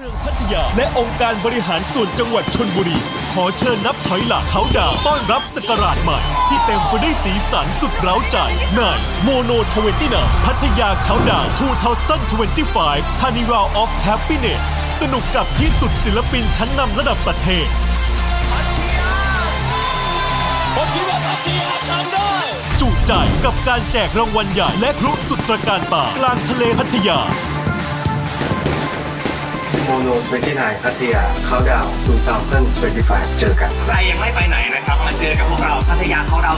มืองพัทยา และองค์การบริหารส่วนจังหวัดชนบุรี ขอเชิญนับถอยหลังเขาดาวต้อนรับสกราชใหม่ ที่เต็มไปด้วยสีสันสุดเร้าใจในโมโนทเวนตี้นพัทยาเขาดาวทูเทาซัน์2025 Carnival of Happiness สนุกกับที่สุดศิลปินชั้นนำระดับประเทศผมคิดว่าพัทยาทำได้ จุใจกับการแจกรางวัลใหญ่และครุสุดตระการตากลางทะเลพัทยา โมโน29พัทยาเข้าดาว2025 เจอกัน ใครยังไม่ไปไหนนะครับ มาเจอกับพวกเราพัทยาเขาดาว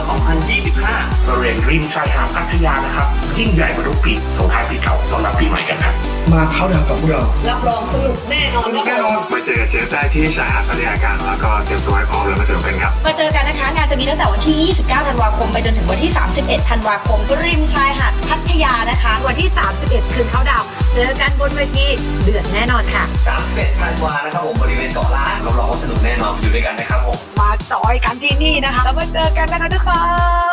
2025บริเวณริมชายหาดพัทยานะครับ ยิ่งใหญ่กว่าทุกปีส่งท้ายปีเก่าต้อนรับปีใหม่กันครับมาเข้าดาวกับพวกเรา รับรองสนุกแน่นอนสนุกแน่นอนมาเจอกันเจอได้ที่ชายหาดพัทยากันแล้วก็เตรียมตัวให้พร้อมแล้วมาสนุกกันครับ มาเจอกันนะคะงานจะมีตั้งแต่วันที่ 29 ธันวาคม ไปจนถึงวันที่ 31 ธันวาคมริมชายหาดพัทยานะคะ วันที่ 31 คืนเขาดาวน์ เจอกันบนเวทีเดือดแน่นอนค่ะ31ธันวานะครับผมบริเวณเกาะล้านรับรองว่าสนุกแน่นอนอยู่ด้วยกันนะครับผมมาจอยกันที่นี่นะคะ แล้วมาเจอกันนะคะทุกค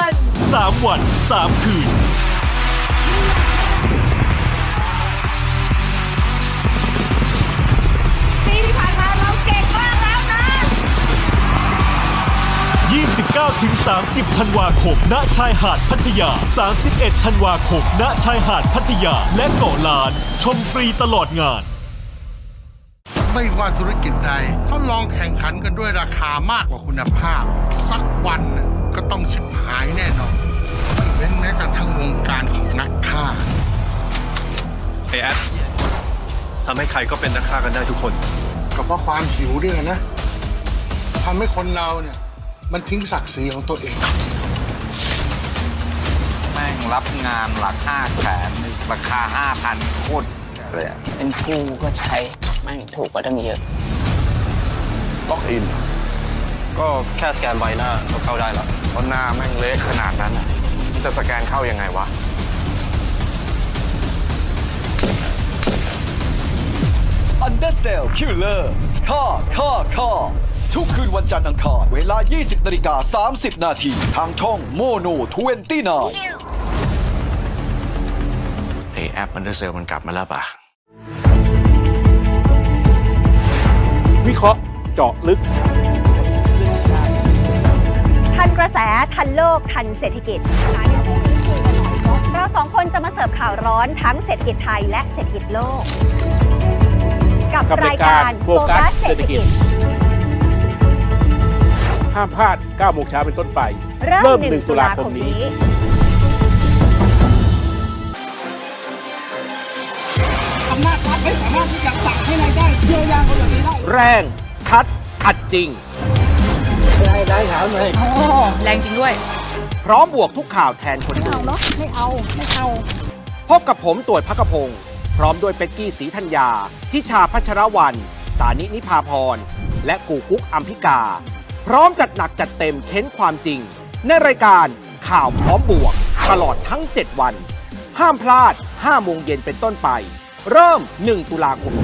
น 3 วัน 3 คืน 29ถึง 30 ธันวาคม ณ ชายหาดพัทยา 31 ธันวาคม ณ ชายหาดพัทยา และเกาะล้าน ชมฟรีตลอดงาน ไม่ว่าธุรกิจใด ถ้าลองแข่งขันกันด้วยราคามากกว่าคุณภาพ สักวันน่ะก็ต้องชิบหายแน่นอนไม่เว้นแม้กระทั่งวงการของนักฆ่า ไอแอดทำให้ใครก็เป็นนักฆ่ากันได้ทุกคน ก็เพราะความหิวด้วยนะทำให้คนเราเนี่ย มันทิ้งศักดิ์ศรีของตัวเอง แม่งรับงานหลักห้าแสนราคาห้าพันโคตรเลยอะเป็นกูก็ใช้แม่งถูกกว่าตั้งเยอะ ล็อกอิน ก็แค่สแกนใบหน้าก็เข้าได้แล้วเพราะหน้าแม่งเละขนาดนั้นอะจะสแกนเข้ายังไงวะ Undersell Killer ค่าค่าค่า ทุกคืนวันจันทร์อังคารเวลา 20นาฬิกา30 นาที ทางช่องโมโน29ไอแอปมันเดอร์เซลมันกลับมาแล้วป่ะ วิเคราะห์เจาะลึก ทันกระแส ทันโลก ทันเศรษฐกิจ เราสองคนจะมาเสิร์ฟข่าวร้อนทั้งเศรษฐกิจไทยและเศรษฐกิจโลก กับกับรารายยกาการรโฟโฟกักัสสเศรษฐกิจเศรษฐกิจ ห้ามพลาด 9 โมงเช้าเป็นต้นไป เริ่เริ่มม1 1ตุตุลาลาคคมมนี้นี้แรงชัดอัดจริงแรงจริงด้วย พร้อมบวกทุกข่าวแทนคนอื่นไม่เอา ไม่เอา พบกับผมตรวจพักพงศ์พร้อมด้วยเป็กกี้ศรีธัญญาทิชาพัชรวัน สานินิพาพร และกูกุ๊กอัมพิกา พร้อมจัดหนักจัดเต็มเค้นความจริง ในรายการข่าวพร้อมบวก ตลอดทั้ง 7 วัน ห้ามพลาด5โมงเย็นเป็นต้นไป เริ่ม 1 ตุลาคม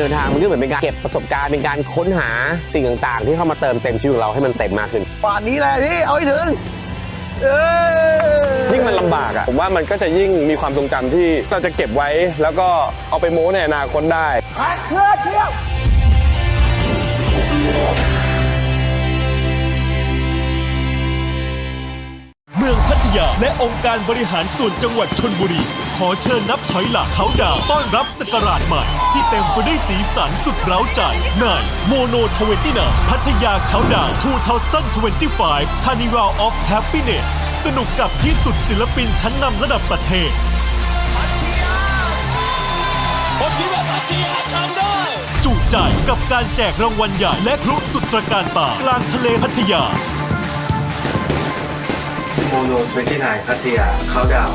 เดินทางมันก็เหมือนเป็นการเก็บประสบการณ์เป็นการค้นหาสิ่งต่างๆ ที่เข้ามาเติมเต็มชีวิตของเราให้มันเต็มมากขึ้นป่านนี้แหละพี่เอาให้ถึงยิ่งมันลำบากอะผมว่ามันก็จะยิ่งมีความทรงจำที่เราจะเก็บไว้ แล้วก็เอาไปโม้ในอนาคตได้เมืองพัทยาและองค์การบริหารส่วนจังหวัดชนบุรีข อเชิญนับถอยหลังเขาดาวต้อนรับสกราชใหม่ ที่เต็มไปด้วยสีสันสุดเร้าใจในโมโนทเวนตี้นพัทยาเขาดาวทูเทาซัน์2025 Carnival of Happiness สนุกกับที่สุดศิลปินชั้นนำระดับประเทศผมคิดว่าพัทยาทำได้จุใจกับการแจกรางวัลใหญ่และครุสุดตระการตากลางทะเลพัทยา โมโน29พัทยาเขาดาว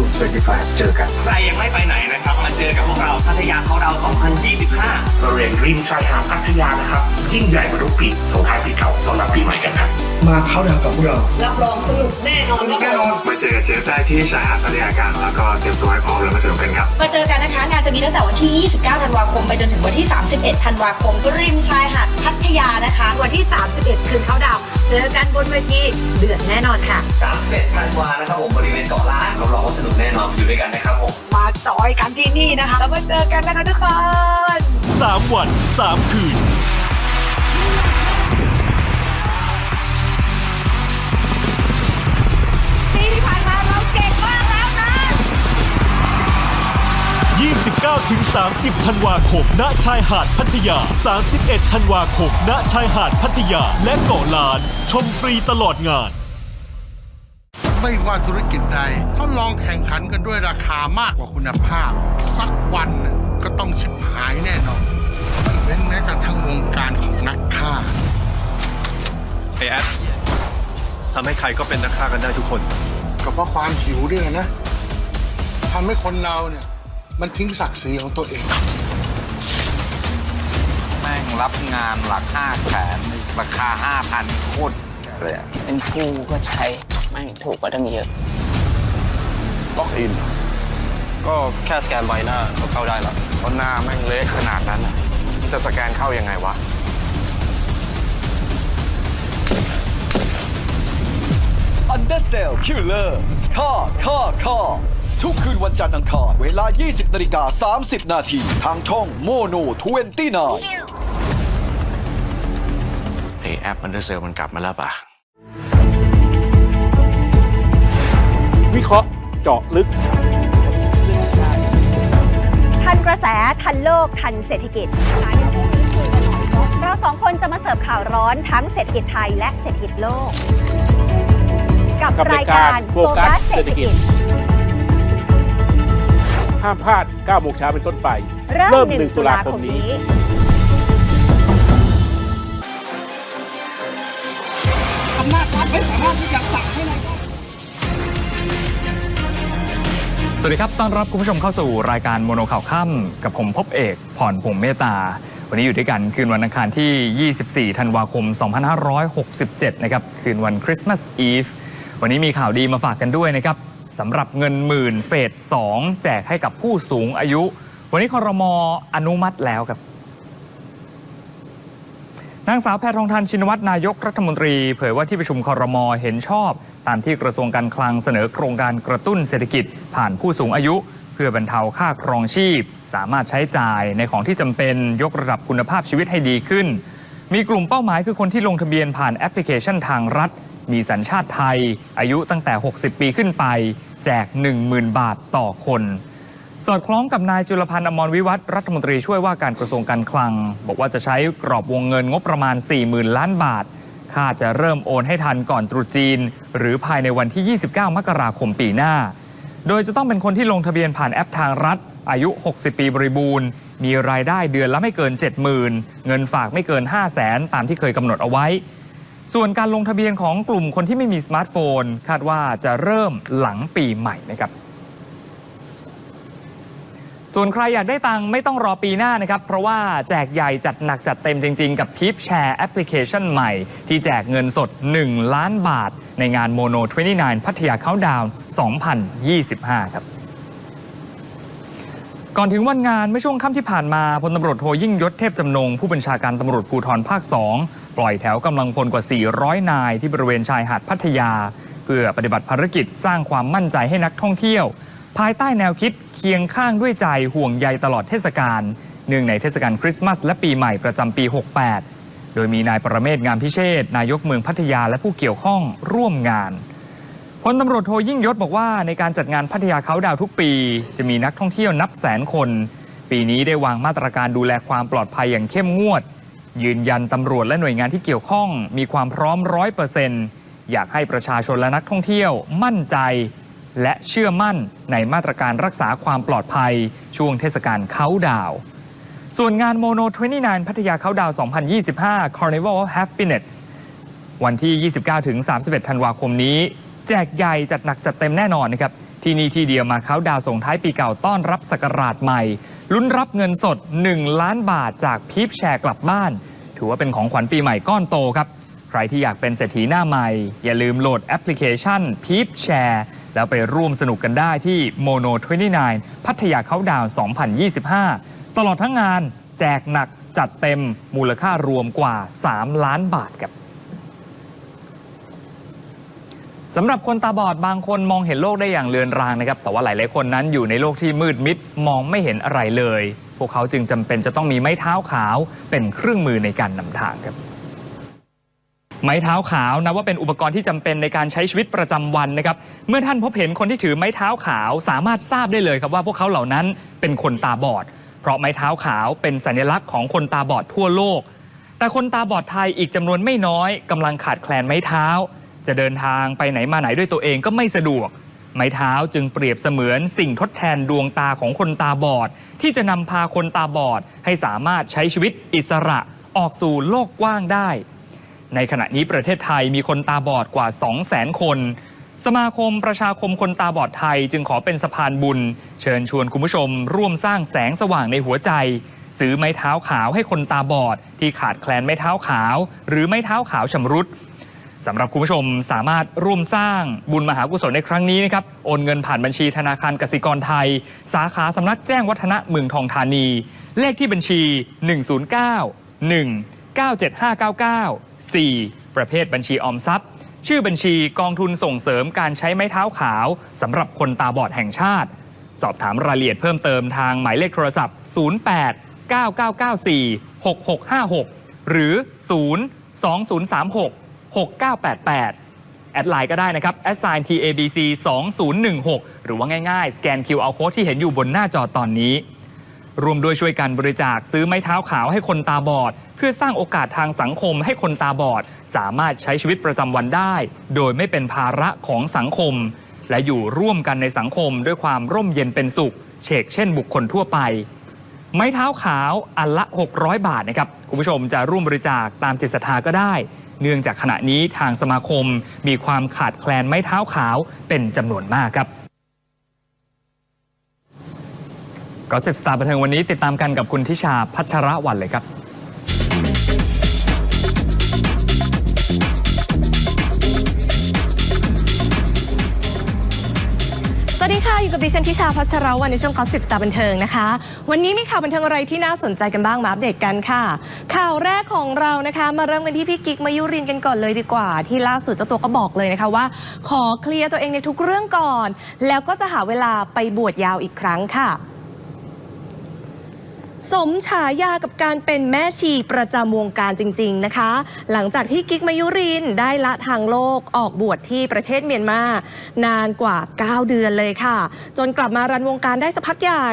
2025 เจอกัน ใครยังไม่ไปไหนนะครับมาเจอกับพวกเราพัทยาเขาดาว2025บริเวณริมชายหาดพัทยานะครับ ยิ่งใหญ่กว่าทุกปีส่งท้ายปีเก่าต้อนรับปีใหม่กันครับมาเข้าดาวกับพวกเรา รับรองสนุกแน่นอนสนุกแน่นอนมาเจอเจอได้ที่ชายหาดพัทยากลางแล้วก็เตรียมตัวให้พร้อมแล้วมาสนุกกันครับ มาเจอกันนะคะงานจะมีตั้งแต่วันที่ 29 ธันวาคม ไปจนถึงวันที่ 31 ธันวาคมริมชายหาดพัทยานะคะ วันที่ 31 คืนเขาดาวเจอกันบนเวทีเดือดแน่นอนค่ะ31ธันวานะครับผมบริเวณเกาะล้านรับรองว่าสนุกแน่นอนอยู่ด้วยกันนะครับผมมาจอยกันที่นี่นะคะ แล้วมาเจอกันนะคะทุกคน 3 วัน 3 คืน 29ถึง30 ธันวาคม ณ ชายหาดพัทยา 31 ธันวาคม ณ ชายหาดพัทยา และเกาะล้าน ชมฟรีตลอดงาน ไม่ว่าธุรกิจใด ถ้าลองแข่งขันกันด้วยราคามากกว่าคุณภาพ สักวันน่ะก็ต้องชิบหายแน่นอนไม่เว้นแม้กระทั่งวงการของนักฆ่าไอแอดทำให้ใครก็เป็นนักฆ่ากันได้ทุกคน ก็เพราะความหิวด้วยนะทำให้คนเราเนี่ย มันทิ้งศักดิ์ศรีของตัวเอง แม่งรับงานหลักห้าแสนราคาห้าพันโคตรเลยอะเป็นกูก็ใช้ แม่งถูกกว่าตั้งเยอะ ล็อกอิน ก็แค่สแกนใบหน้าก็เข้าได้แล้วเพราะหน้าแม่งเละขนาดนั้นอะมันจะสแกนเข้ายังไงวะ Undersell Killer ค่าค่าค่า ทุกคืนวันจันทร์อังคารเวลา 20นาฬิกา30 นาทีทางช่องโมโน29ไอแอปมันเดอร์เซลมันกลับมาแล้วป่ะ วิเคราะห์เจาะลึก ทันกระแส ทันโลก ทันเศรษฐกิจ เราสองคนจะมาเสิร์ฟข่าวร้อนทั้งเศรษฐกิจไทยและเศรษฐกิจโลก กับกับรารายยกาการรโฟโฟกักัสสเศรษฐกิจเศรษฐกิจ ห้ามพลาด 9 โมงเช้าเป็นต้นไป เริ่มเริ่ม1 1ตุลาคมนี้สวัสดีครับ ต้อนรับคุณผู้ชมเข้าสู่รายการโมโนข่าวค่ำกับผมพบเอกผ่อนผงเมตตา วันนี้อยู่ด้วยกันคืนวันอังคารที่ 24 ธันวาคม 2567 นะครับ คืนวันคริสต์มาสอีฟ วันนี้มีข่าวดีมาฝากกันด้วยนะครับ สำหรับเงินหมื่นเฟส2แจกให้กับผู้สูงอายุ วันนี้คอรมออนุมัติแล้วครับนางสาวแพทองทานชินวัตรนายกรัฐมนตรี เผยว่าที่ประชุมคอรมอเห็นชอบ ตามที่กระทรวงการคลังเสนอโครงการกระตุ้นเศรษฐกิจ ผ่านผู้สูงอายุ เพื่อบรรเทาค่าครองชีพ สามารถใช้จ่ายในของที่จำเป็นยกระดับคุณภาพชีวิตให้ดีขึ้น มีกลุ่มเป้าหมายคือคนที่ลงทะเบียนผ่านแอปพลิเคชันทางรัฐ มีสัญชาติไทย อายุตั้งแต่ 60 ปีขึ้นไป แจก 10,000 บาทต่อคน สอดคล้องกับนายจุลพันธ์อมรวิวัฒรัฐมนตรีช่วยว่าการกระทรวงการคลัง บอกว่าจะใช้กรอบวงเงินงบประมาณ 40,000 ล้านบาทค่าจะเริ่มโอนให้ทันก่อนตรุษจีน หรือภายในวันที่ 29 มกราคมปีหน้า โดยจะต้องเป็นคนที่ลงทะเบียนผ่านแอปทางรัฐ อายุ 60 ปีบริบูรณ์ มีรายได้เดือนละไม่เกิน 70,000 เงินฝากไม่เกิน 5 0 0แสนตามที่เคยกำหนดเอาไว้ ส่วนการลงทะเบียนของกลุ่มคนที่ไม่มีสมาร์ทโฟน คาดว่าจะเริ่มหลังปีใหม่นะครับ ส่วนใครอยากได้ตังค์ไม่ต้องรอปีหน้านะครับ เพราะว่าแจกใหญ่จัดหนักจัดเต็มจริง ๆ กับพีพแชร์แอปพลิเคชันใหม่ ที่แจกเงินสด 1 ล้านบาท ในงานโมโน 29 พัทยาเข้าดาวน์ 2025 ครับก่อนถึงวันงานเมื่อช่วงค่ำที่ผ่านมาพลตำรวจโทยิ่งยศเทพจำนง ผู้บัญชาการตำรวจภูธรภาค 2 ปล่อยแถวกำลังพลกว่า 400 นายที่บริเวณชายหาดพัทยา เพื่อปฏิบัติภารกิจสร้างความมั่นใจให้นักท่องเที่ยว ภายใต้แนวคิดเคียงข้างด้วยใจห่วงใยตลอดเทศกาลเนื่องในเทศกาลคริสต์มาสและปีใหม่ประจำปี 68 โดยมีนายประเมศงามพิเชษนายกเมืองพัทยาและผู้เกี่ยวข้องร่วมงานพลตำรวจโทยิ่งยศบอกว่าในการจัดงานพัทยาเขาดาวทุกปี จะมีนักท่องเที่ยวนับแสนคน ปีนี้ได้วางมาตรการดูแลความปลอดภัยอย่างเข้มงวด ยืนยันตำรวจและหน่วยงานที่เกี่ยวข้อง มีความพร้อมร้อยเปอร์เซ็นต์อยากให้ประชาชนและนักท่องเที่ยวมั่นใจ และเชื่อมั่นในมาตรการรักษาความปลอดภัย ช่วงเทศกาลเขาดาว ส่วนงานโมโน 29 พัทยาเขาดาว 2025 Carnival of Happiness วันที่ 29 ถึง 31 ธันวาคมนี้ แจกใหญ่จัดหนักจัดเต็มแน่นอนนะครับ ที่นี่ที่เดียวมาเขาดาวส่งท้ายปีเก่าต้อนรับศักราชใหม่ ลุ้นรับเงินสด 1 ล้านบาทจากพีพแชร์กลับบ้าน ถือว่าเป็นของขวัญปีใหม่ก้อนโตครับ ใครที่อยากเป็นเศรษฐีหน้าใหม่ อย่าลืมโหลดแอปพลิเคชันพีพแชร์แล้วไปร่วมสนุกกันได้ที่ Mono 29 พัทยาเขาดาว 2025 ตลอดทั้งงานแจกหนักจัดเต็มมูลค่ารวมกว่า 3 ล้านบาทครับ สำหรับคนตาบอดบางคนมองเห็นโลกได้อย่างเลือนรางนะครับ แต่ว่าหลาย ๆ คนนั้นอยู่ในโลกที่มืดมิดมองไม่เห็นอะไรเลย พวกเขาจึงจำเป็นจะต้องมีไม้เท้าขาวเป็นเครื่องมือในการนำทางครับ ไม้เท้าขาวนับว่าเป็นอุปกรณ์ที่จำเป็นในการใช้ชีวิตประจำวันนะครับ เมื่อท่านพบเห็นคนที่ถือไม้เท้าขาว สามารถทราบได้เลยครับว่าพวกเขาเหล่านั้นเป็นคนตาบอด เพราะไม้เท้าขาวเป็นสัญลักษณ์ของคนตาบอดทั่วโลก แต่คนตาบอดไทยอีกจำนวนไม่น้อยกำลังขาดแคลนไม้เท้า จะเดินทางไปไหนมาไหนด้วยตัวเองก็ไม่สะดวก ไม้เท้าจึงเปรียบเสมือนสิ่งทดแทนดวงตาของคนตาบอด ที่จะนำพาคนตาบอด ให้สามารถใช้ชีวิตอิสระออกสู่โลกกว้างได้ ในขณะนี้ประเทศไทยมีคนตาบอดกว่า 200,000 คนสมาคมประชาคมคนตาบอดไทยจึงขอเป็นสะพานบุญ เชิญชวนคุณผู้ชม ร่วมสร้างแสงสว่างในหัวใจ ซื้อไม้เท้าขาวให้คนตาบอด ที่ขาดแคลนไม้เท้าขาว หรือไม้เท้าขาวชำรุด สำหรับคุณผู้ชมสามารถร่วมสร้างบุญมหากุศลในครั้งนี้นะครับโอนเงินผ่านบัญชีธนาคารกสิกรไทย สาขาสำนักแจ้งวัฒนะเมืองทองธานี เลขที่บัญชี 109 1 97599 4 ประเภทบัญชีออมทรัพย์ ชื่อบัญชีกองทุนส่งเสริมการใช้ไม้เท้าขาวสำหรับคนตาบอดแห่งชาติ สอบถามรายละเอียดเพิ่มเติมทางหมายเลขโทรศัพท์ 08 9994 6656 หรือ 0 2036 6988แอดไลน์ก็ได้นะครับ assign tabc 2016 หรือว่าง่ายๆ สแกน QR code ที่เห็นอยู่บนหน้าจอตอนนี้ รวมด้วยช่วยกันบริจาคซื้อไม้เท้าขาวให้คนตาบอด เพื่อสร้างโอกาสทางสังคมให้คนตาบอด สามารถใช้ชีวิตประจำวันได้ โดยไม่เป็นภาระของสังคม และอยู่ร่วมกันในสังคมด้วยความร่มเย็นเป็นสุข เชกเช่นบุคคลทั่วไป ไม้เท้าขาวอันละ 600 บาทนะครับคุณผู้ชมจะร่วมบริจาคตามจิตศรัทธาก็ได้ เนื่องจากขณะนี้ทางสมาคมมีความขาดแคลนไม้เท้าขาวเป็นจำนวนมากครับก็สิบสตาร์บันเทิงวันนี้ติดตามกันกับคุณทิชาพัชระวันเลยครับ กับดิฉันทิชาพัชรวันในช่วงกอสิบสตาร์บันเทิงนะคะ วันนี้มีข่าวบันเทิงอะไรที่น่าสนใจกันบ้างมาอัปเดตกันค่ะ ข่าวแรกของเรานะคะ มาเริ่มกันที่พี่กิ๊กมายุรินกันก่อนเลยดีกว่า ที่ล่าสุดเจ้าตัวก็บอกเลยนะคะว่า ขอเคลียร์ตัวเองในทุกเรื่องก่อน แล้วก็จะหาเวลาไปบวชยาวอีกครั้งค่ะ สมฉายากับการเป็นแม่ชีประจำวงการจริง ๆนะคะ หลังจากที่กิ๊กมายุรินได้ละทางโลกออกบวชที่ประเทศเมียนมานานกว่า 9 เดือนเลยค่ะ จนกลับมารันวงการได้สักพักใหญ่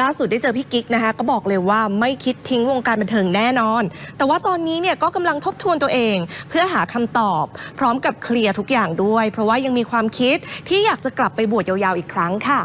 ล่าสุดได้เจอพี่กิ๊กนะคะ ก็บอกเลยว่าไม่คิดทิ้งวงการบันเทิงแน่นอน แต่ว่าตอนนี้เนี่ยก็กำลังทบทวนตัวเอง เพื่อหาคำตอบ พร้อมกับเคลียร์ทุกอย่างด้วย เพราะว่ายังมีความคิดที่อยากจะกลับไปบวชยาวๆอีกครั้งค่ะ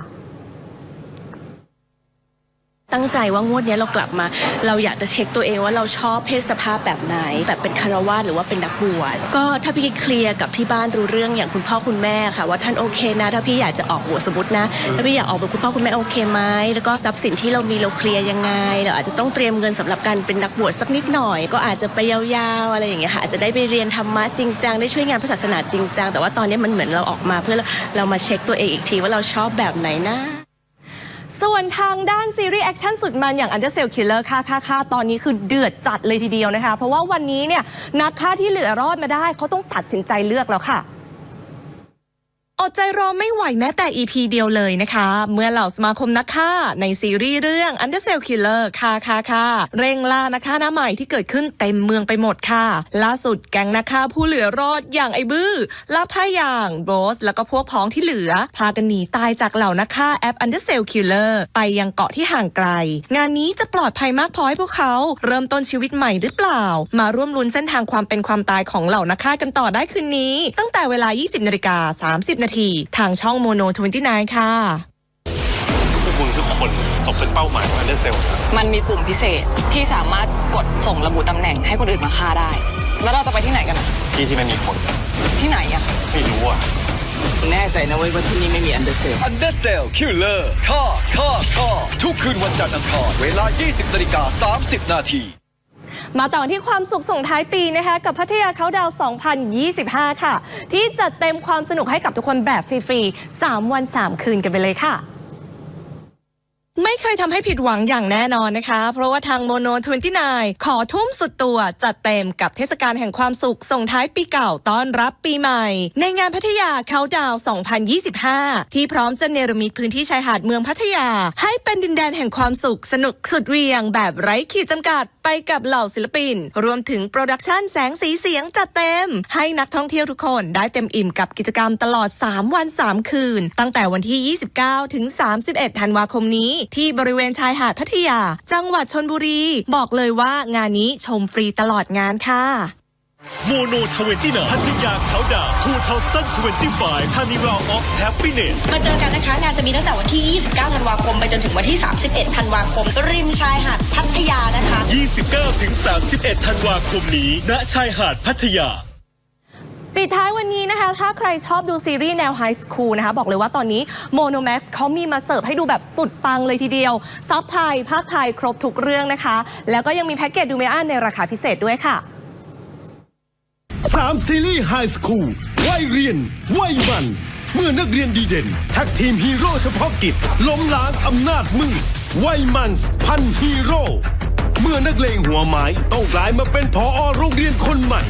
ตั้งใจว่างวดนี้เรากลับมา เราอยากจะเช็คตัวเองว่าเราชอบเพศสภาพแบบไหน แบบเป็นคารวาสหรือว่าเป็นนักบวชก็ถ้าพี่เคลียร์กับที่บ้านรู้เรื่องอย่างคุณพ่อคุณแม่ค่ะ ว่าท่านโอเคนะ ถ้าพี่อยากจะออกบวชสมมตินะ ถ้าพี่อยากออกบวชคุณพ่อคุณแม่โอเคไหมแล้วก็ทรัพย์สินที่เรามีเราเคลียร์ยังไง เราอาจจะต้องเตรียมเงินสำหรับการเป็นนักบวชสักนิดหน่อย ก็อาจจะไปยาวๆอะไรอย่างเงี้ยค่ะอาจจะได้ไปเรียนธรรมะจริงจังได้ช่วยงานพระศาสนาจริงจังแต่ว่าตอนนี้มันเหมือนเราออกมาเพื่อเรามาเช็คตัวเองอีกทีว่าเราชอบแบบไหนนะ ส่วนทางด้านซีรีส์แอคชั่นสุดมันอย่าง Under Cell Killer ค่าค่าค่าตอนนี้คือเดือดจัดเลยทีเดียวนะคะ เพราะว่าวันนี้เนี่ยนักฆ่าที่เหลือรอดมาได้เขาต้องตัดสินใจเลือกแล้วค่ะ อดใจรอไม่ไหวแม้แต่ EP เดียวเลยนะคะ เมื่อเหล่าสมาคมนักฆ่า ในซีรีส์เรื่อง Under Cell Killer ค่าค่าค่าเร่งล่านักฆ่าหน้าใหม่ที่เกิดขึ้นเต็มเมืองไปหมดค่ะ ล่าสุดแก๊งนักฆ่าผู้เหลือรอดอย่างไอ้บื้อลาบท่าอย่างโบสแล้วก็พวกพ้องที่เหลือ พากันหนีตายจากเหล่านักฆ่าแอป Under Cell Killer ไปยังเกาะที่ห่างไกล งานนี้จะปลอดภัยมากพอให้พวกเขาเริ่มต้นชีวิตใหม่หรือเปล่า มาร่วมลุ้นเส้นทางความเป็นความตายของเหล่านักฆ่ากันต่อได้คืนนี้ ตั้งแต่เวลา 20นาฬิกา30นาที ทางช่องโมโน29 ค่ะพวกมึงทุกคนตกเป็นเป้าหมายของอันเดอร์เซลมันมีปุ่มพิเศษที่สามารถกดส่งระบุตำแหน่งให้คนอื่นมาฆ่าได้ แล้วเราจะไปที่ไหนกันอะที่ที่มันมีคนที่ไหนอะไม่รู้อะแน่ใจนะเว้ยว่าที่นี่ไม่มีอันเดอร์เซล Undersell Killer ค่าค่าค่าทุกคืนวันจันทร์อังคารเวลา 20นาฬิกา30 นาที มาต่อที่ความสุขส่งท้ายปีนะคะกับพัทยาเขาดาว 2025 ค่ะ ที่จัดเต็มความสนุกให้กับทุกคนแบบฟรีๆ 3 วัน 3 คืนกันไปเลยค่ะ ไม่เคยทำให้ผิดหวังอย่างแน่นอนนะคะ เพราะว่าทางโมโน29 ขอทุ่มสุดตัวจัดเต็มกับเทศกาลแห่งความสุข ส่งท้ายปีเก่าต้อนรับปีใหม่ ในงานพัทยาเขาดาว 2025 ที่พร้อมจะเนรมิตพื้นที่ชายหาดเมืองพัทยา ให้เป็นดินแดนแห่งความสุขสนุกสุดเวียง แบบไร้ขีดจำกัดไปกับเหล่าศิลปิน รวมถึงโปรดักชันแสงสีเสียงจัดเต็ม ให้นักท่องเที่ยวทุกคนได้เต็มอิ่มกับกิจกรรมตลอด 3 วัน 3 คืน ตั้งแต่วันที่ 29 ถึง 31 ธันวาคมนี้ที่บริเวณชายหาดพัทยา จังหวัดชนบุรี บอกเลยว่างานนี้ชมฟรีตลอดงานค่ะโมโนทเวนตี้นาพัทยาเขาดาว2025คานิวัลออฟแฮปปี้เนสมาเจอกันนะคะ งานจะมีตั้งแต่วันที่ 29 ธันวาคม ไปจนถึงวันที่ 31 ธันวาคม ริมชายหาดพัทยานะคะ 29 ถึง 31 ธันวาคมนี้ ณ ชายหาดพัทยา ปิดท้ายวันนี้นะคะ ถ้าใครชอบดูซีรีส์แนวไฮสคูลนะคะ บอกเลยว่าตอนนี้ Monomax เขามีมาเสิร์ฟให้ดูแบบสุดปังเลยทีเดียว ซับไทย ภาคไทย ครบทุกเรื่องนะคะ แล้วก็ยังมีแพ็กเกจดูไม่อั้นในราคาพิเศษด้วยค่ะ 3 ซีรีส์ไฮสคูลวัยเรียนวัยมัน เมื่อนักเรียนดีเด่นแท็กทีมฮีโร่เฉพาะกิจ ล้มล้างอำนาจมืดวัยมันพันฮีโร่เมื่อนักเลงหัวไม้ต้องกลายมาเป็นผอโรงเรียนคนใหม่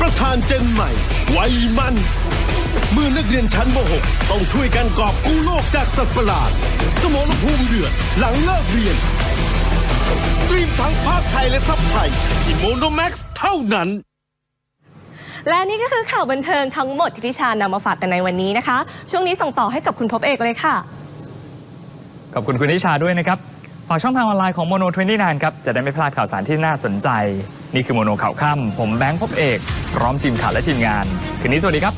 ประธานเจนใหม่วัยมันส์เมื่อนักเรียนชั้นม .6 ต้องช่วยกันกอบกู้โลกจากสัตว์ประหลาด สมรภูมิเดือดหลังเลิกเรียน สตรีมทั้งภาคไทยและซับไทย ที่โมโนแม็กซ์เท่านั้นและนี่ก็คือข่าวบันเทิงทั้งหมดที่ทิชานำมาฝากกันในวันนี้นะคะ ช่วงนี้ส่งต่อให้กับคุณพบเอกเลยค่ะ ขอบคุณคุณนิชาด้วยนะครับ ฝากช่องทางออนไลน์ของโมโน29ครับ จะได้ไม่พลาดข่าวสารที่น่าสนใจ นี่คือโมโนข่าวค่ำผมแบงค์พบเอก พร้อมทีมข่าวและทีมงาน คืนนี้สวัสดีครับ